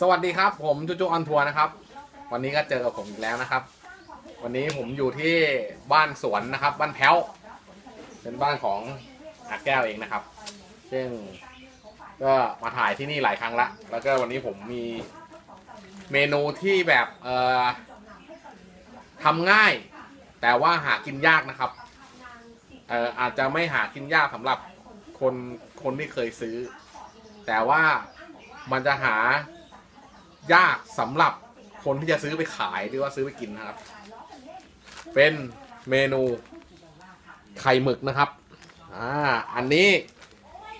สวัสดีครับผมจูจูออนทัวร์นะครับ วันนี้ก็เจอกับผมอีกแล้วนะครับ วันนี้ผมอยู่ที่บ้านสวนนะครับ บ้านแพ้วเป็นบ้านของอาแก้วเองนะครับ ซึ่งก็มาถ่ายที่นี่หลายครั้งละแล้วก็วันนี้ผมมีเมนูที่แบบเอ่อทำง่าย แต่ว่าหากินยากนะครับเอ่ออาจจะไม่หากินยากสำหรับคนคนที่เคยซื้อ แต่ว่ามันจะหา ยากสำหรับคนที่จะซื้อไปขายหรือว่าซื้อไปกินนะครับ เป็นเมนูไข่หมึกนะครับ อ่า อันนี้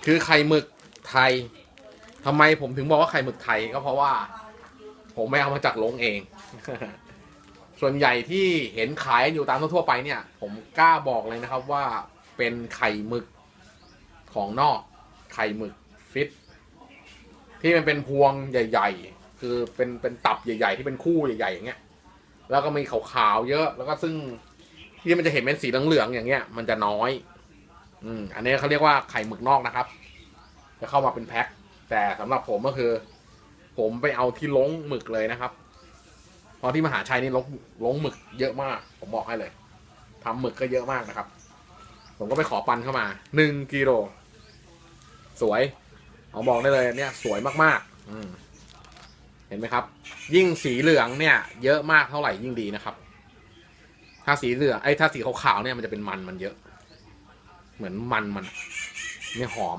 คือไข่หมึกไทยทำไมผมถึงบอกว่าไข่หมึกไทยก็เพราะว่า ผมไม่เอามาจากโรงเอง ส่วนใหญ่ที่เห็นขายอยู่ตามทั่วไปเนี่ย ผมกล้าบอกเลยนะครับว่าเป็นไข่หมึกของนอก ไข่หมึกฟิต ที่มันเป็นพวงใหญ่ ๆ คือเป็นเป็นตับใหญ่ๆที่เป็นคู่ใหญ่ๆอย่างเงี้ย แล้วก็มีขาวๆเยอะ แล้วก็ซึ่งที่มันจะเห็นเป็นสีเหลืองๆอย่างเงี้ย มันจะน้อย อืม อันนี้เขาเรียกว่าไข่หมึกนอกนะครับ จะเข้ามาเป็นแพ็คแต่สำหรับผมก็คือ ผมไปเอาที่ล้งหมึกเลยนะครับพราะที่มหาชัยนี่ล้งล้งหมึกเยอะมาก ผมบอกให้เลยทำหมึกก็เยอะมากนะครับ ผมก็ไปขอปันเข้ามาหนึ่งกิโลสวย เอาบอกได้เลยเนี่ย สวยมากๆ อืม เห็นไหมครับ ยิ่งสีเหลืองเนี่ย เยอะมากเท่าไหร่ยิ่งดีนะครับ ถ้าสีเหลืองไอ้ถ้าสีขาวๆเนี่ยมันจะเป็นมันมันเยอะ เหมือนมันมันเนี่ยหอม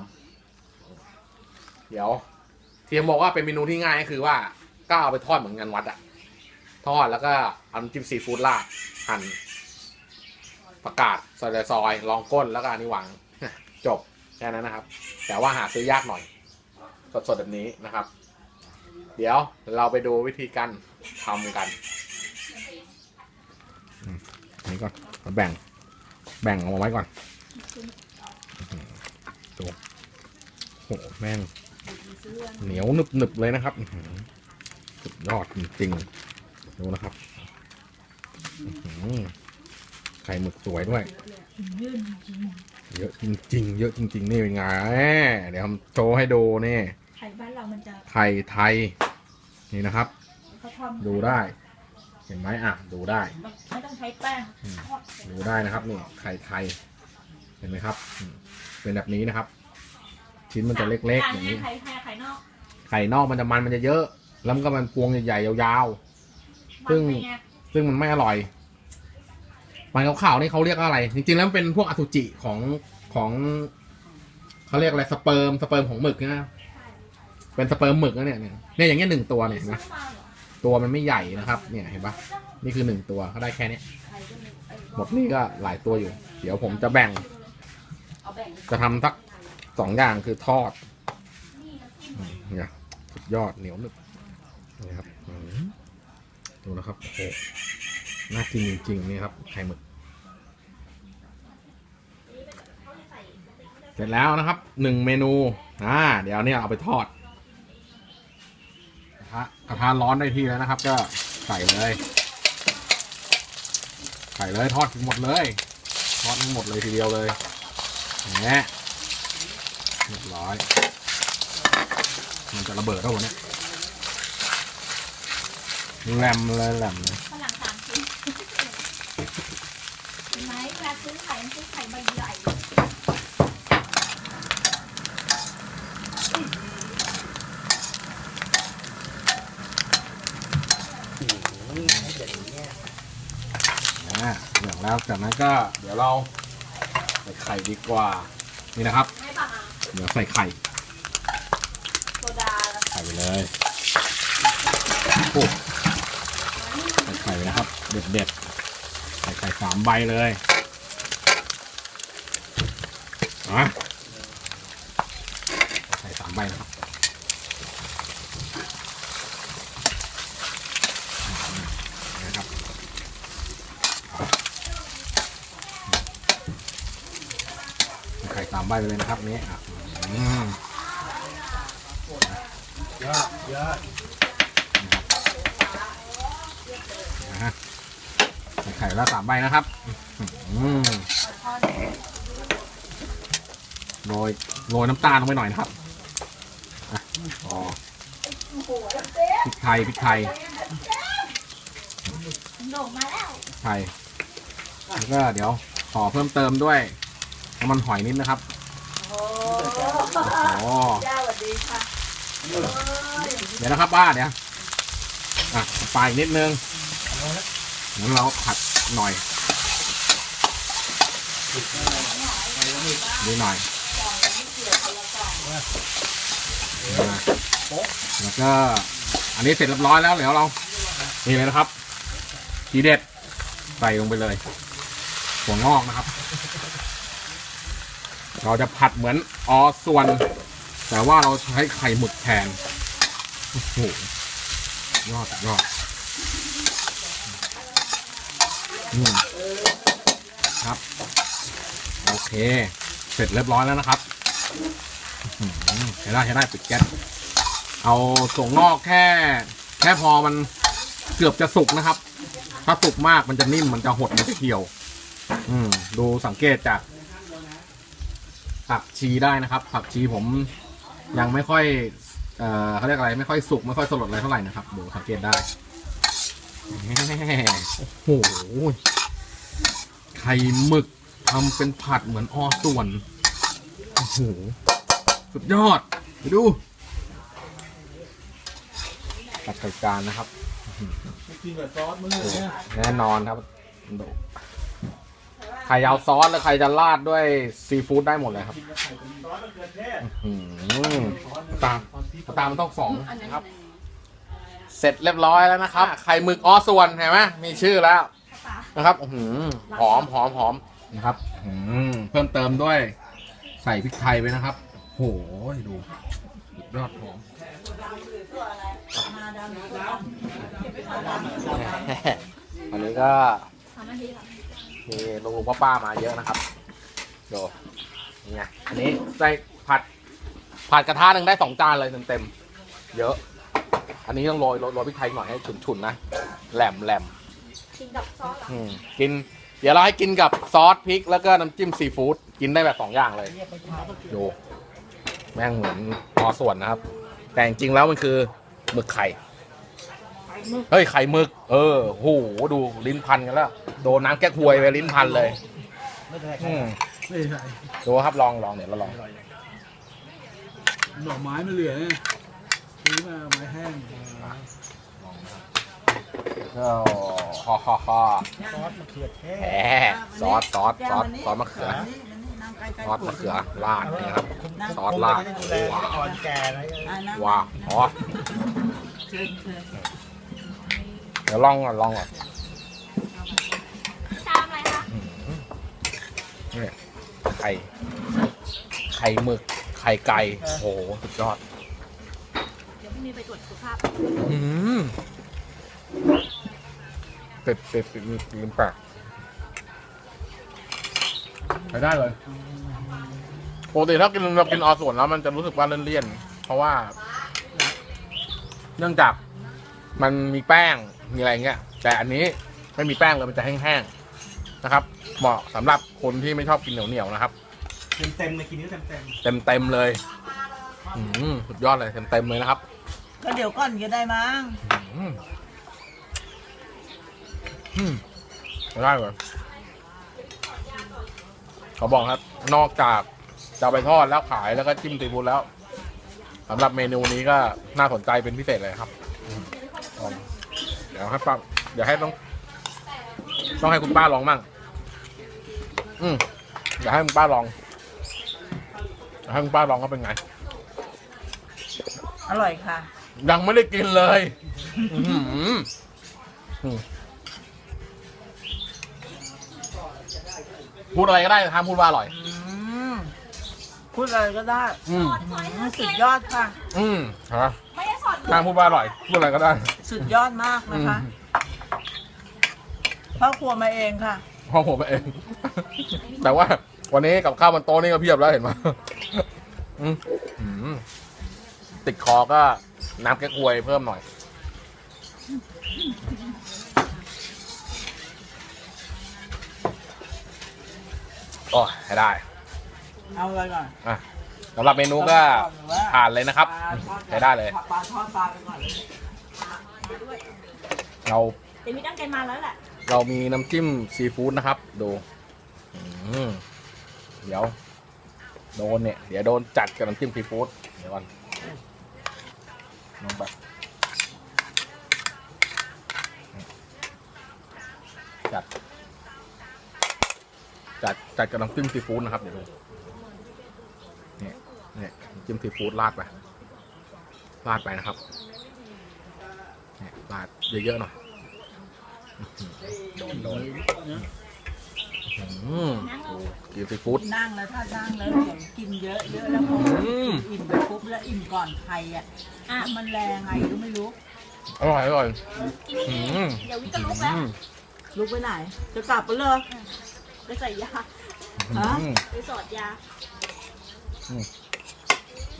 เดี๋ยวที่ผมบอกว่าเป็นเมนูที่ง่ายก็คือว่าก็เอาไปทอดเหมือนงานวัดอะทอดแล้วก็เอาจิ้มซีฟู้ดราดหั่นประกาศซอยซอยลองก้นแล้วก็อันนี้วางจบแค่นั้นนะครับ แต่ว่าหาซื้อยากหน่อย สดๆแบบนี้นะครับ เดี๋ยวเราไปดูวิธีการทำกันอันนี้ก่อนมาแบ่ง แบ่งออกมาไว้ก่อนดูโอ้โหแม่งเหนียวหนึบหนึบๆเลยนะครับอื้อหือสุดยอดจริงๆดูนะครับอื้อหือไข่หมึกสวยด้วย เยอะจริงๆ เยอะจริงๆ นี่เป็นไง เดี๋ยวทำโชว์ให้ดูนี่ ไข่บ้านเรามันจะ ไข่ไทย นี่นะครับ เขาทำดูได้ เห็นไหมอะ ดูได้ ไม่ต้องใช้แป้งอืมดูได้นะครับนี่ไข่ไทยเห็นไหมครับอืมเป็นแบบนี้นะครับ ชิ้นมันจะเล็กๆอย่างนี้ ไข่ไข่ไข่นอกไข่นอกมันจะมันมันจะเยอะ แล้วมันก็มันพวงใหญ่ๆยาวๆซึ่ง มันเป็นไซึ่งมันไม่อร่อย มันขาวๆนี่เขาเรียกว่าอะไร จริงๆแล้วมันเป็นพวกอสุจิของของเขาเรียกอะไรสเปิร์มสเปิร์มของหมึกนะ เป็นสเปิร์มหมึกนะเนี่ยเนี่ยเนี่ยอย่างเงี้ยหนึ่งตัวเนี่ยนไหมตัวมันไม่ใหญ่นะครับ เนี่ยเห็นปะนี่คือหนึ่งตัวก็ได้แค่เนี้ยหมดนี่ก็หลายตัวอยู่ เดี๋ยวผมจะแบ่ง จะทำสักสองอย่างคือทอดเนี่ยสุดยอดเหนียวหนึบนี่ครับดูนะครับโอ้โหน่ากินจริงๆนี่ครับไข่หมึกเสร็จแล้วนะครับหนึ่งเมนูอ่าเดี๋ยวเนี่ยเอาไปทอด ทะกระทะร้อนได้ที่แล้วนะครับ ก็ใส่เลย ใส่เลยทอดทั้งหมดเลย ทอดทั้งหมดเลยทีเดียวเลยแหมเรียบร้อย มันจะระเบิดแล้ววะเนี่ยแหลมเลยแหลมเลยฝรั่งสามชิ้นเห็นไหมเวลาซื้อไข่มันซื้อไข่ใบใหญ่ อ่าอย่าง แล้วจากนั้นก็เดี๋ยวเราใส่ไข่ดีกว่า นี่นะครับ ให้ปลาเดี๋ยวใส่ไข่โซดาแล้วใส่ไปเลยโอ้ใส่ไข่ไปนะครับ เด็ดเด็ดๆใส่ไข่สามใบเลยอะใส่สามใบนะครับนะครับ ไข่สาม ใบไปเลยนะครับนี้อะอืมเยอะเยอะนะฮะใส่ไข่ละสามใบนะครับอืมโรยโรยน้ำตาลลงไปหน่อยนะครับอะพอโอ้โหเจ๊พริกไทยพริกไทยโด่แล้วกไทยแล้วก็เดี๋ยวขอเพิ่มเติมด้วยน้ำมันหอยนิดนะครับ โอ้เจ้าสวัสดีค่ะเอ้ยเดี๋ยวนะครับป้าเดี๋ยวอะปลาอีกนิดนึงงั้นเราผัดหน่อยดูหน่อยอะแล้วก็ อันนี้เสร็จเรียบร้อยแล้วเดี๋ยวเรา นี่เลยนะครับ ทีเด็ด ใส่ลงไปเลยหัวงอกนะครับ เราจะผัดเหมือนออส่วน แต่ว่าเราใช้ไข่หมึกแทนโอ้โหยอดยอดอืมครับ โอเค เสร็จเรียบร้อยแล้วนะครับใช้ได้ใช้ได้ปิดแก๊สเอาส่งนอกแค่ แค่พอมันเกือบจะสุกนะครับ ถ้าสุกมากมันจะนิ่มมันจะหดมันจะเหี่ยว อืม ดูสังเกตจากผักชีได้นะครับผักชีผม ยังไม่ค่อยเอ่อเขาเรียกอะไรไม่ค่อยสุกไม่ค่อยสลดอะไรเท่าไหร่นะครับดูสังเกตได้แหมโอ้โหไข่หมึกทำเป็นผัดเหมือนออส่วนโอ้โหสุดยอดไปดูตัดไข่จานนะครับกินกับซอสมึงเลยเนี่ยแน่นอนครับดูใค รเอาซอสแล้วใครจะราดด้วยซีฟู้ดได้หมดเลยครับกินกับไข่เป็นซอสมะเขือเทศอืมตามซอสพริกตามมันต้องสองนะครับ เสร็จเรียบร้อยแล้วนะครับ ไข่หมึกออส่วนเห็นไหมมีชื่อแล้วนะครับอื้อหือหอมหอมหอมนะครับอื้อหือเพิ่มเติมด้วย ใส่พริกไทยไว้นะครับ โหดูสุดยอดหอม อันนี้ก็ทำนาทีค่ะ มีลุงลุงป้าป้ามาเยอะนะครับดูนี่ไงอันนี้ใส่ผัดผัดกระทะหนึ่งได้สองจานเลยเต็มๆเยอะ อันนี้ต้องโรยโรยโรยพริกไทยหน่อยให้ฉุนๆนะแหลมแหลมกินกับซอสเหรออืมกิน เดี๋ยวเราให้กินกับซอสพริก แล้วก็น้ำจิ้มซีฟู้ดกินได้แบบสองอย่างเลยดูแม่งเหมือนพอส่วนนะครับ แต่จริงๆแล้วมันคือหมึกไข่ เฮ้ยไข่หมึก เออโหดูลิ้นพันกันแล้ว โดนน้ำแก้ควยไปลิ้นพันเลยไม่ใช่อืมไม่ใช่ดูครับลองลองเดี๋ยวเราลองหน่อไม้มันเหลือไงซื้อมาไม้แห้งก็ฮอฮอฮอซอสมะเขือเทแหศมซอสซอสซอสซอสมะเขือซอสมะเขือราดนี่ครับ ซอสราดดูแลว้าวอ่อนแก่อะไรว้าวอ๋อเดี๋ยวลองก่อนลองก่อนชามอะไรคะนี่ไข่ ไข่หมึก ไข่ไก่ โอ้โห สุดยอด เดี๋ยวพรุ่งนี้ไปตรวจสุขภาพอืมเป็ดเป็ดเป็ดลืมปากใช้ได้เลยปกติถ้ากินเรากินออส่วนแล้วมันจะรู้สึกว่าเลี่ยนๆเพราะว่า เนื่องจาก มันมีแป้งมีอะไรเงี้ย แต่อันนี้ไม่มีแป้งเลยมันจะแห้งๆนะครับ เหมาะสำหรับคนที่ไม่ชอบกินเหนียวๆนะครับ เต็มเต็มๆเลยกินนี้เต็มเต็มเต็มๆเลยอืมสุดยอดเลยเต็มๆเลยนะครับก็เดี๋ยวก่อนก็ได้มั้งอืมอืมได้เลยเขาบอกครับ นอกจากจะเอาไปทอดแล้วขายแล้วก็จิ้มซีฟู้ดแล้วสำหรับเมนูนี้ก็น่าสนใจเป็นพิเศษเลยครับอืมลองเดี๋ยวให้ป้าเดี๋ยวให้ต้อง ต้องให้คุณป้าลองมั่งอืมเดี๋ยวให้คุณป้าลองเดี๋ยวให้คุณป้าลองก็เป็นไง อร่อยค่ะ ยังไม่ได้กินเลยอื้อหืออืมพูดอะไรก็ได้ห้ามพูดว่าอร่อย อืมพูดอะไรก็ได้อืม อืมสุดยอดค่ะ อืมฮะไม่ได้สอน ห้ามพูดว่าอร่อยพูดอะไรก็ได้ สุดยอดมากอืนะมคะพ่อครัวมาเองค่ะพ่อผมเอง แต่ว่า วันนี้กับข้าวบนโต๊ะนี่ก็เพียบแล้วเห็นไหมอืมอืมติดคอก็น้ำแก้ควยเพิ่มหน่อย โอ้ยให้ได้ เอาอะไรก่อน อะ สำหรับเมนูก็ผ่านเลยนะครับใช้ได้เลย ปลาทอดปลาไปก่อนเลยมาด้วยเราเดี๋ยวมีตั้งใจมาแล้วแหละเรามีน้ำจิ้มซีฟู้ดนะครับ ดูอืมเดี๋ยว โดนเนี่ย เดี๋ยวโดนจัดกับน้ำจิ้มซีฟู้ดเดี๋ยวก่อนลงไปจัด จัดจัดกับน้ำจิ้มซีฟู้ดนะครับเดี๋ยวดู เนี่ยเนี่ยน้ำจิ้มซีฟู้ดราดไปราดไปนะครับเนี่ยราดเยอะๆหน่อยอื้อหือโดนโดนอืมดูกินซีฟู้ดนั่งแล้วถ้านั่งแล้วเดี๋ยวกินเยอะเยอะแล้วพออืมอิ่มไปปุ๊บแล้วอิ่มก่อนใครอะอะมันแรงไงก็ไม่รู้อร่อยอร่อยกินเองอืมเดี๋ยววิก็ลุกแล้วอืมลุกไปไหน จะกลับไปเลยไปใส่ยาฮะอืมไปสอดยา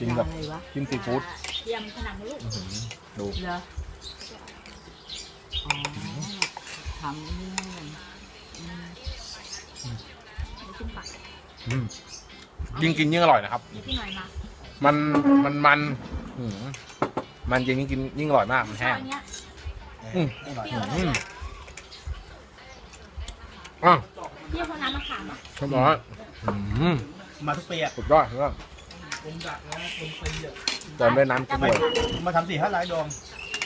กินกับอะไรวะจิ้มซีฟู้ดเตรียมผนังลูกอื้อหือดูเหรออ๋อทำนี่ให้มันอืมเดี๋ยวขึ้นปากอืมยิ่งกินยิ่งอร่อยนะครับเดี๋ยวพี่หน่อยมามันมันมันอื้อหือมันจริงยิ่งกินยิ่งอร่อยมากมันซแห้อง ยเนี้ยอืมอร่อยเปรี้ยวแล้วอืมเนี่ยอะเปรี้ยวเพราะน้ำมะขามอะเรียบร้อยอืมมาทุกปีอะสุดยอดสุดยอด ผมดักแล้วผมปีอะเติมด้วยน้ำจิ้มเลยมาทำสี่ห้าลายดอง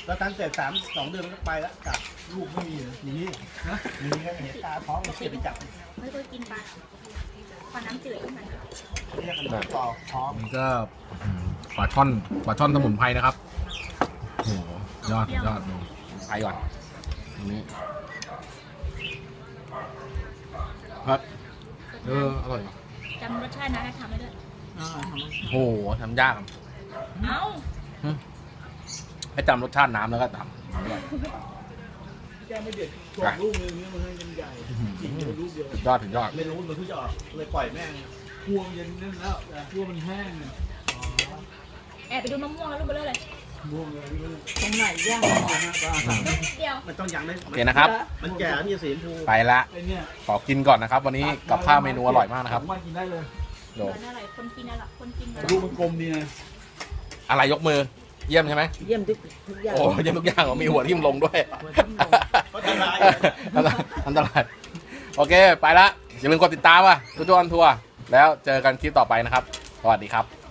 แล้วตั้งเสร็จสามสองเดือนมันก็ไปแล้วกลับลูกไม่มีเลยอย่างนี้นะอย่างนี้ก็เห็นตาท้องมันเสียไปจับไม่เคยกินปลาปลาน้ำจืดขึ้นมาเรียกกันต่อท้องนี่ก็อืมปลาช่อนปลาช่อนสมุนไพรนะครับโอ้โหยอดยอดดูไปก่อนตรงนี้ครับเอออร่อยว่ะจำรสชาตินะให้ทำได้ด้วย อร่อยทำไมโอ้โหทำยากอะเอ้าให้จำรสชาติน้ำแล้วก็ทำอร่อยแกไม่เด็ดส่วนลูกนึงเนี่ยมันให้กันใหญ่จริงๆลูกเดียวสุดยอดสุดยอดไม่รู้มันเพิ่งจะออกเลยปล่อยแม่งพวงเย็นนั่นแล้วแต่พวงมันแห้งเนี่ยแอบไปดูมะม่วงแล้วลูกเบลอเลยพวงเลยไม่รู้ตรงไหนย่างเดียวมันต้องยังได้โอเคนะครับ มันแก่แล้วมีสีชมพูไปละ ไอ้เนี่ยขอกินก่อนนะครับ วันนี้กับข้าวเมนูอร่อยมากนะครับสงวันกินได้เลยโด เดี๋ยวนั่นแหละคนกินนั่นแหละคนกินนั่นแหลูละกมันกลมดีนะอะไรยกมือ เยี่ยมใช่ไหมเยี่ยมทุกทุกอย่าง โอ้เยี่ยมทุกอย่างเหรอมีหัวทิ่มลงด้วยหัวทิ่มลงก็ทำลายอันตรายอันตรายโอเค ไปละอย่าลืมกดติดตามว่ะทุกทุกอนทัวร์แล้วเจอกันคลิปต่อไปนะครับ สวัสดีครับ